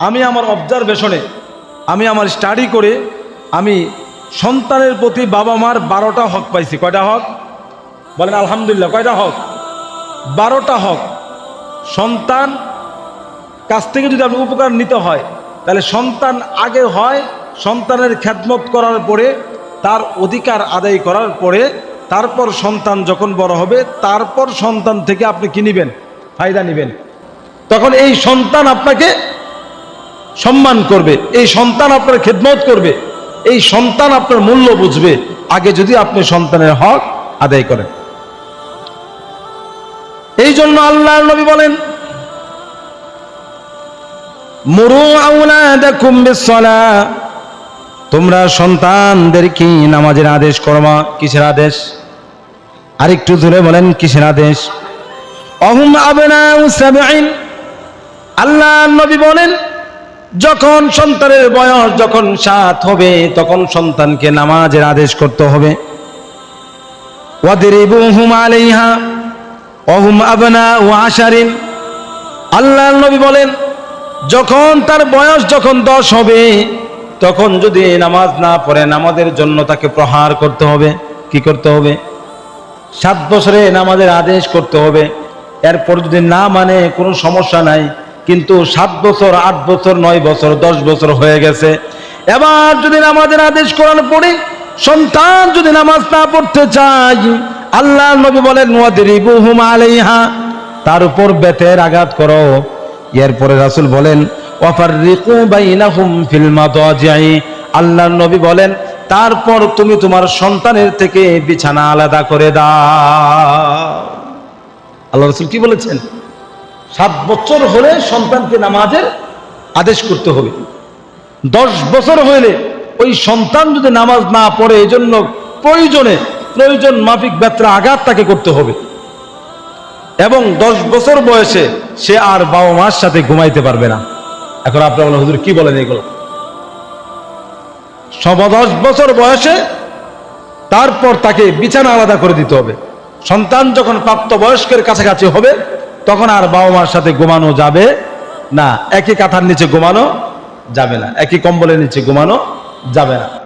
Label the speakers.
Speaker 1: আমি আমার অবজারভেশনে আমি আমার স্টাডি করে, আমি সন্তানের প্রতি বাবা মার বারোটা হক পাইছি। কয়টা হক? বলেন, আলহামদুলিল্লাহ, কয়টা হক? বারোটা হক। সন্তান কাছ থেকে যদি আপনি উপকার নিতে হয়, তাহলে সন্তান আগে হয়, সন্তানের খ্যাতমত করার পরে, তার অধিকার আদায় করার পরে, তারপর সন্তান যখন বড় হবে, তারপর সন্তান থেকে আপনি কি নেবেন? ফায়দা নেবেন। তখন এই সন্তান আপনাকে সম্মান করবে, এই সন্তান আপনার খেদমত করবে, এই সন্তান আপনার মূল্য বুঝবে, আগে যদি আপনি সন্তানের হক আদায় করেন। এই জন্য আল্লাহ নবী বলেন তোমরা সন্তানদের কি নামাজের আদেশ করবা কিসের আদেশ? আরেকটু জোরে বলেন, কিসের আদেশ? আল্লাহ নবী বলেন যখন সন্তানের বয়স যখন সাত হবে, তখন সন্তানকে নামাজের আদেশ করতে হবে। আল্লাহ নবী বলেন, যখন তার বয়স যখন দশ হবে, তখন যদি নামাজ না পড়ে, নামাজের জন্য তাকে প্রহার করতে হবে। কি করতে হবে? সাত বছরে নামাজের আদেশ করতে হবে। এরপর যদি না মানে কোনো সমস্যা নাই কিন্তু সাত বছর, আট বছর, নয় বছর, দশ বছর হয়ে গেছে। এবার যদি নামাজের আদেশ করার পরে সন্তান যদি নামাজ না পড়তে চায় আল্লাহ নবী বলেন আলাইহা। তার উপর বেতের আঘাত করো। এরপরে রাসুল বলেন আল্লাহ নবী বলেন, তারপর তুমি তোমার সন্তানের থেকে বিছানা আলাদা করে দাও। আল্লাহ রসুল কি বলেছেন? সাত বছর হলে সন্তানকে নামাজের আদেশ করতে হবে। দশ বছর হইলে ওই সন্তান যদি নামাজ না পড়ে এই জন্য প্রয়োজনে প্রয়োজন মাফিক ব্যত্রা আঘাত তাকে করতে হবে। এবং দশ বছর বয়সে সে আর বাবা মার সাথে ঘুমাইতে পারবে না। এখন আপনার বলেন, হুজুর কি বলেন এগুলো? সবা দশ বছর বয়সে তারপর তাকে বিছানা আলাদা করে দিতে হবে। সন্তান যখন প্রাপ্ত বয়স্কের কাছাকাছি হবে তখন আর বাবা মার সাথে ঘুমানো যাবে না। একই কাঁথার নিচে ঘুমানো যাবে না। একই কম্বলের নিচে ঘুমানো যাবে না।